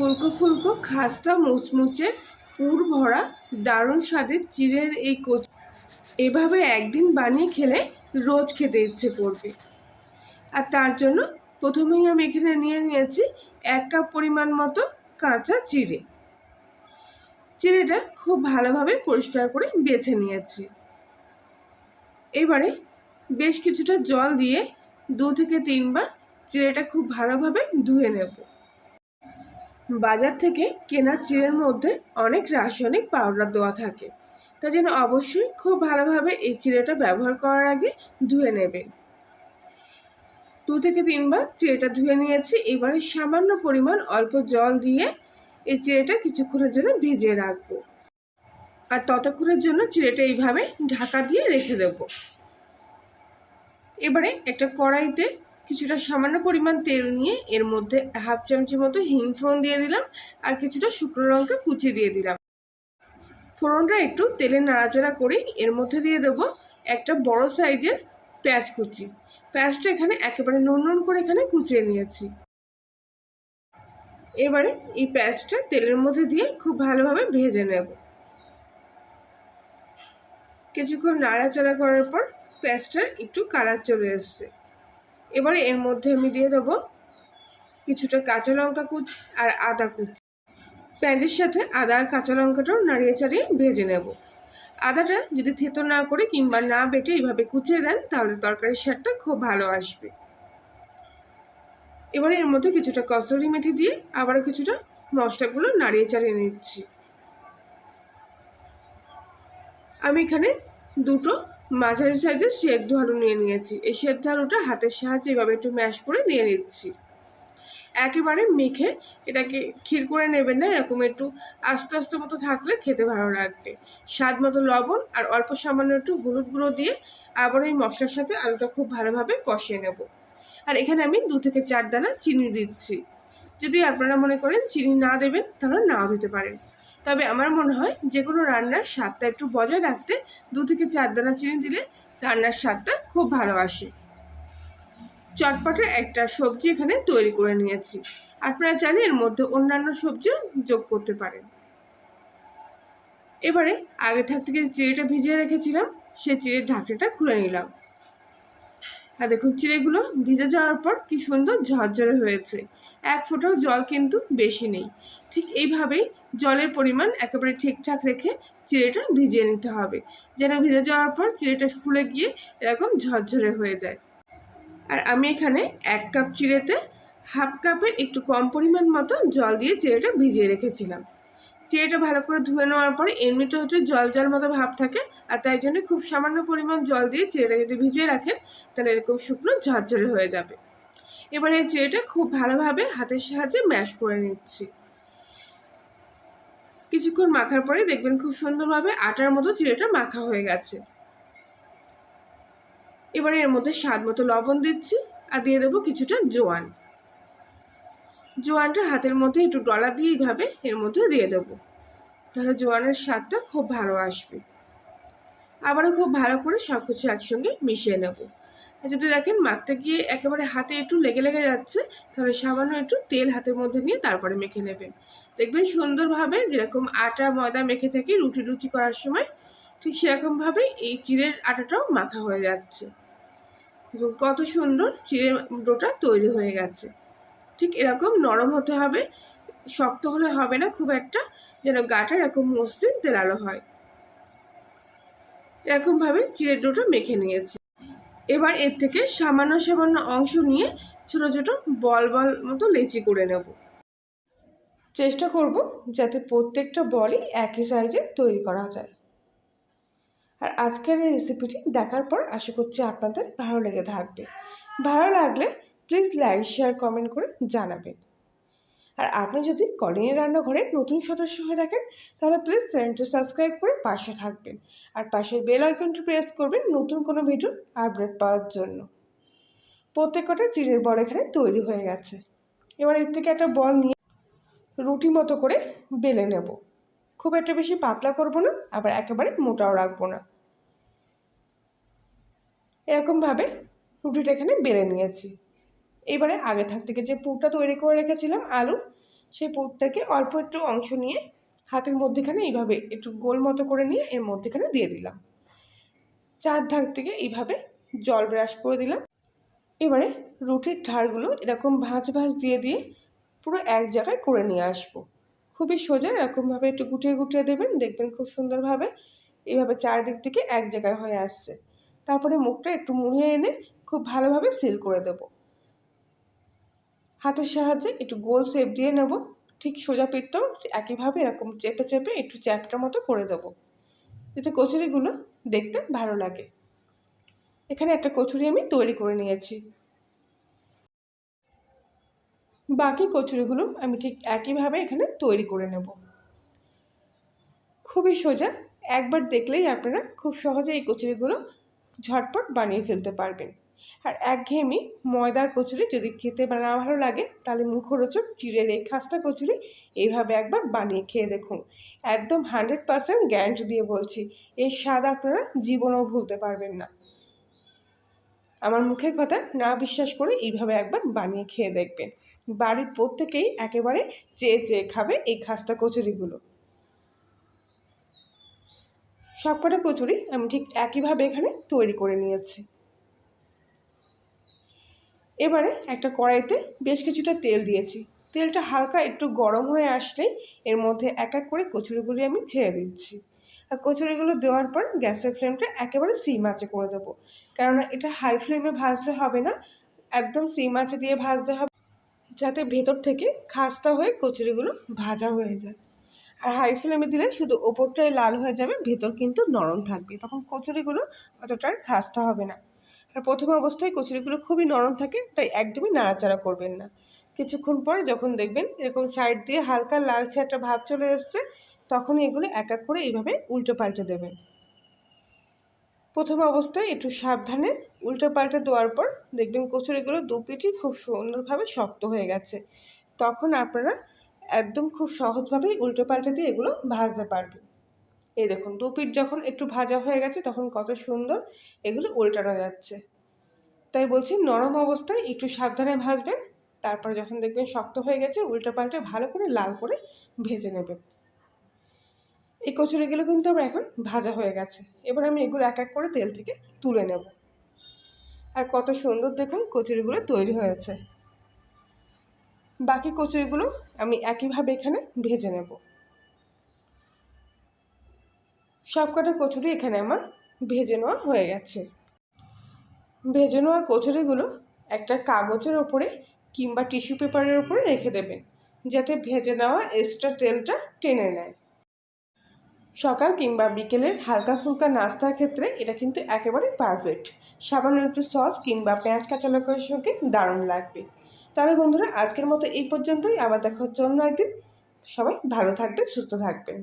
ফুলকো ফুলকো খাস্তা মুচমুচে, পুর ভরা, দারুণ স্বাদের চিড়ের এই কচ। এভাবে একদিন বানিয়ে খেলে রোজ খেতে ইচ্ছে করবে। আর তার জন্য প্রথমেই আমি এখানে নিয়ে নিয়েছি এক কাপ পরিমাণ মতো কাঁচা চিড়ে। চিড়েটা খুব ভালোভাবে পরিষ্কার করে বেছে নিয়েছি। এবারে বেশ কিছুটা জল দিয়ে দু থেকে তিনবার চিড়েটা খুব ভালোভাবে ধুয়ে নেব। বাজার থেকে কেনা চিড়ের মধ্যে অনেক রাসায়নিক পাউডার দেওয়া থাকে। তাই জন্য অবশ্যই খুব ভালোভাবে এই চিড়েটা ব্যবহার করার আগে ধুয়ে নেবেন দু থেকে তিনবার চিড়েটা ধুয়ে নিয়েছি, এবারে সামান্য পরিমাণ অল্প জল দিয়ে এই চিড়েটা কিছুক্ষণের জন্য ভিজিয়ে রাখব। আর ততক্ষণের জন্য চিড়েটা এইভাবে ঢাকা দিয়ে রেখে দেব। এবারে একটা কড়াইতে কিছুটা সামান্য পরিমাণ তেল নিয়ে এর মধ্যে হাফ চামচি মতো হিং ফোড়ন দিয়ে দিলাম আর কিছুটা শুকনো লঙ্কা কুচি দিয়ে দিলাম। ফোড়নটা একটু তেলে নাড়াচাড়া করে এর মধ্যে দিয়ে দেবো একটা বড় সাইজের পেঁয়াজ কুচি। পেঁয়াজটা এখানে একেবারে নুন নুন করে এখানে কুচিয়ে নিয়েছি। এবারে এই পেঁয়াজটা তেলের মধ্যে দিয়ে খুব ভালোভাবে ভেজে নেব। কিছুক্ষণ নাড়াচাড়া করার পর পেঁয়াজটার একটু কালার চলে এসছে। এবারে এর মধ্যে আমি দিয়ে দেবো কিছুটা কাঁচা লঙ্কা কুচ আর আদা কুচ। পেঁয়াজের সাথে আদা আর কাঁচা লঙ্কাটাও নাড়িয়ে চাড়িয়ে ভেজে নেব। আদাটা যদি থেতো না করে কিংবা না বেটে এইভাবে কুচিয়ে দেন, তাহলে তরকারির স্বাদটা খুব ভালো আসবে। এবারে এর মধ্যে কিছুটা কসুরি মেথি দিয়ে আবারও কিছুটা মশলাগুলো নাড়িয়ে চাড়িয়ে নিচ্ছি। আমি এখানে দুটো মাঝারি সাইজের সেদ্ধ আলু নিয়ে নিয়েছি। এই সেদ্ধ আলুটা হাতের সাহায্যে এভাবে একটু ম্যাশ করে নিয়ে নিচ্ছি। একেবারে মেখে এটাকে ক্ষীর করে নেবেন না, এরকম একটু আস্তে আস্তে মতো থাকলে খেতে ভালো লাগবে। স্বাদ মতো লবণ আর অল্প সামান্য একটু হলুদ গুঁড়ো দিয়ে আবার এই মশলার সাথে আলুটা খুব ভালোভাবে কষিয়ে নেব। আর এখানে আমি দু থেকে চার দানা চিনি দিচ্ছি। যদি আপনারা মনে করেন চিনি না দেবেন, তাহলে নাও দিতে পারেন। তবে আমার মনে হয় যে কোনো রান্নার স্বাদটা একটু বজায় রাখতে দু থেকে চার দানা চিনি দিলে রান্নার স্বাদটা খুব ভালো আসে। চটপটে একটা সবজি এখানে তৈরি করে নিয়েছি। আপনারা চাইলে এর মধ্যে অন্যান্য সবজিও যোগ করতে পারেন। এবারে আগে থাক থেকে চিড়েটা ভিজিয়ে রেখেছিলাম, সেই চিড়ের ঢাকনাটা খুলে নিলাম। আর দেখুন চিড়েগুলো ভিজে যাওয়ার পর কি সুন্দর ঝরঝরে হয়েছে। এক ফোঁটাও জল কিন্তু বেশি নেই। ঠিক এইভাবেই জলের পরিমাণ একেবারে ঠিকঠাক রেখে চিড়েটা ভিজিয়ে নিতে হবে। যেন ভিজে যাওয়ার পর চিড়েটা ফুলে গিয়ে এরকম ঝরঝরে হয়ে যায়। আর আমি এখানে এক কাপ চিড়েতে হাফ কাপের একটু কম পরিমাণ মতো জল দিয়ে চিড়েটা ভিজিয়ে রেখেছিলাম। চিড়েটা ভালো করে ধুয়ে নেওয়ার পরে এমনিতে হচ্ছে জল জল মতো ভাব থাকে আর তাই জন্য খুব সামান্য পরিমাণ জল দিয়ে চিড়েটা যদি ভিজিয়ে রাখেন তাহলে এরকম শুকনো ঝরঝরে হয়ে যাবে। এবার এই চিড়েটা খুব ভালোভাবে হাতের সাহায্যে ম্যাশ করে নিচ্ছি। কিছুক্ষণ মাখার পরে দেখবেন খুব সুন্দরভাবে আটার মতো চিড়েটা মাখা হয়ে গেছে। এবারে এর মধ্যে স্বাদ মতো লবণ দিচ্ছি আর দিয়ে দেবো কিছুটা জোয়ান। জোয়ানটা হাতের মধ্যে একটু ডলা দিয়ে এইভাবে এর মধ্যে দিয়ে দেবো। তাহলে জোয়ানের স্বাদটা খুব ভালো আসবে। আবারও খুব ভালো করে সব কিছু একসঙ্গে মিশিয়ে নেব। যদি দেখেন মাখতে গিয়ে একেবারে হাতে একটু লেগে লেগে যাচ্ছে তাহলে সামান্য একটু তেল হাতের মধ্যে নিয়ে তারপরে মেখে নেবেন দেখবেন সুন্দরভাবে যেরকম আটা, ময়দা মেখে থাকি রুটি রুচি করার সময় ঠিক সেরকমভাবেই এই চিড়ের আটাটাও মাখা হয়ে যাচ্ছে। এবং কত সুন্দর চিড়ের ডোটা তৈরি হয়ে গেছে। ঠিক এরকম নরম হতে হবে, শক্ত হলে হবে না, খুব একটা যেন গাটা এরকম মসৃণ তেলালো হয়। এরকমভাবে চিড়ের ডোটা মেখে নিয়েছি। এবার এর থেকে সামান্য সামান্য অংশ নিয়ে ছোটো ছোটো বল বল মতো লেচি করে নেব। চেষ্টা করব যাতে প্রত্যেকটা বলই একই সাইজে তৈরি করা যায়। আর আজকের এই রেসিপিটি দেখার পর আশা করছি আপনাদের ভালো লেগে থাকবে। ভালো লাগলে প্লিজ লাইক শেয়ার কমেন্ট করে জানাবেন। আর আপনি যদি কলিনের রান্নাঘরের নতুন সদস্য হয়ে থাকেন, তাহলে প্লিজ চ্যানেলটি সাবস্ক্রাইব করে পাশে থাকবেন। আর পাশের বেল আইকনটি প্রেস করবেন নতুন কোনো ভিডিও আপডেট পাওয়ার জন্য। প্রত্যেকটা চিড়ের বল এখানে তৈরি হয়ে গেছে। এবার এর থেকে একটা বল নিয়ে রুটি মতো করে বেলে নেব। খুব একটা বেশি পাতলা করব না, আবার একেবারে মোটাও রাখব না। এরকমভাবে রুটিটা এখানে বেলে নিয়েছি। এবারে আগে থাক থেকে যে পুরটা তৈরি করে রেখেছিলাম, আলু, সেই পুরটাকে অল্প একটু অংশ নিয়ে হাতের মধ্যেখানে এইভাবে একটু গোল মতো করে নিয়ে এর মধ্যেখানে দিয়ে দিলাম। চার ধার থেকে এইভাবে জল ব্রাশ করে দিলাম। এবারে রুটির ধারগুলো এরকম ভাঁজ ভাঁজ দিয়ে দিয়ে পুরো এক জায়গায় করে নিয়ে আসব। খুবই সোজা, এরকমভাবে একটু গুটিয়ে গুটিয়ে দেবেন, দেখবেন খুব সুন্দরভাবে এইভাবে চারদিক থেকে এক জায়গায় হয়ে আসছে। তারপরে মুখটা একটু মুড়িয়ে এনে খুব ভালোভাবে সিল করে দেব। হাতের সাহায্যে একটু গোল শেপ দিয়ে নেব। ঠিক সোজা পিঠটাও একইভাবে এরকম চেপে চেপে একটু চ্যাপটার মতো করে দেবো। যাতে কচুরিগুলো দেখতে ভালো লাগে। এখানে একটা কচুরি আমি তৈরি করে নিয়েছি। বাকি কচুরিগুলো আমি ঠিক একইভাবে এখানে তৈরি করে নেব। খুবই সোজা। একবার দেখলেই আপনারা খুব সহজে এই কচুরিগুলো ঝটপট বানিয়ে ফেলতে পারবেন। আর একঘেয়েমি ময়দার কচুরি যদি খেতে না ভালো লাগে, তাহলে মুখরোচক চিড়ের এই খাস্তা কচুরি এইভাবে একবার বানিয়ে খেয়ে দেখুন। একদম হান্ড্রেড পারসেন্ট গ্যারান্টি দিয়ে বলছি এই স্বাদ আপনারা জীবনেও ভুলতে পারবেন না। আমার মুখের কথা না বিশ্বাস করে এইভাবে একবার বানিয়ে খেয়ে দেখবেন। বাড়ির প্রত্যেকেই একেবারে চেয়ে চেয়ে খাবে এই খাস্তা কচুরিগুলো। সবকটা কচুরি আমি ঠিক একইভাবে এখানে তৈরি করে নিয়েছি। এবারে একটা কড়াইতে বেশ কিছুটা তেল দিয়েছি। তেলটা হালকা একটু গরম হয়ে আসলেই এর মধ্যে এক এক করে কচুরিগুলি আমি ছেড়ে দিচ্ছি। আর কচুরিগুলো দেওয়ার পর গ্যাসের ফ্লেমটা একেবারে সিম আঁচে করে দেবো। কেননা এটা হাই ফ্লেমে ভাজলে হবে না, একদম সিম আঁচে দিয়ে ভাজতে হবে, যাতে ভেতর থেকে খাস্তা হয়ে কচুরিগুলো ভাজা হয়ে যায়। আর হাই ফ্লেমে দিলে শুধু ওপরটাই লাল হয়ে যাবে, ভেতর কিন্তু নরম থাকবে। তখন কচুরিগুলো অতটা খাস্তা হবে না। আর প্রথম অবস্থায় কচুরিগুলো খুবই নরম থাকে, তাই একদমই নাড়াচাড়া করবেন না। কিছুক্ষণ পর যখন দেখবেন এরকম সাইড দিয়ে হালকা লালচে একটা ভাব চলে এসছে, তখন এগুলো এক এক করে এইভাবে উল্টো পাল্টে দেবেন। প্রথম অবস্থায় একটু সাবধানে উল্টো পাল্টে দেওয়ার পর দেখবেন কচুরিগুলো দু পিঠি খুব সুন্দরভাবে শক্ত হয়ে গেছে। তখন আপনারা একদম খুব সহজভাবেই উল্টো পাল্টে দিয়ে এগুলো ভাজতে পারবেন। এই দেখুন, দু পিঠ যখন একটু ভাজা হয়ে গেছে, তখন কত সুন্দর এগুলো উল্টানো যাচ্ছে। তাই বলছি, নরম অবস্থায় একটু সাবধানে ভাজবেন, তারপর যখন দেখবেন শক্ত হয়ে গেছে, উল্টো পাল্টে ভালো করে লাল করে ভেজে নেবেন। এই কচুরিগুলো কিন্তু আমার এখন ভাজা হয়ে গেছে। এবার আমি এগুলো এক এক করে তেল থেকে তুলে নেব। আর কত সুন্দর দেখুন কচুরিগুলো তৈরি হয়েছে। বাকি কচুরিগুলো আমি একইভাবে এখানে ভেজে নেব। সবকটা কচুরি এখানে আমার ভেজে নেওয়া হয়ে গেছে। ভেজে নেওয়া কচুরিগুলো একটা কাগজের ওপরে কিংবা টিস্যু পেপারের উপরে রেখে দেবেন, যাতে ভেজে নেওয়া এক্সট্রা তেলটা টেনে নেয়। সকাল কিংবা বিকেলের হালকা ফুলকা নাস্তার ক্ষেত্রে এটা কিন্তু একেবারে পারফেক্ট। সামান্য একটু সস কিংবা পেঁয়াজ কাঁচা লঙ্কার সঙ্গে দারুণ লাগবে। তাহলে বন্ধুরা, আজকের মতো এই পর্যন্তই। আবার দেখা হচ্ছে অন্য একদিন। সবাই ভালো থাকবেন, সুস্থ থাকবেন।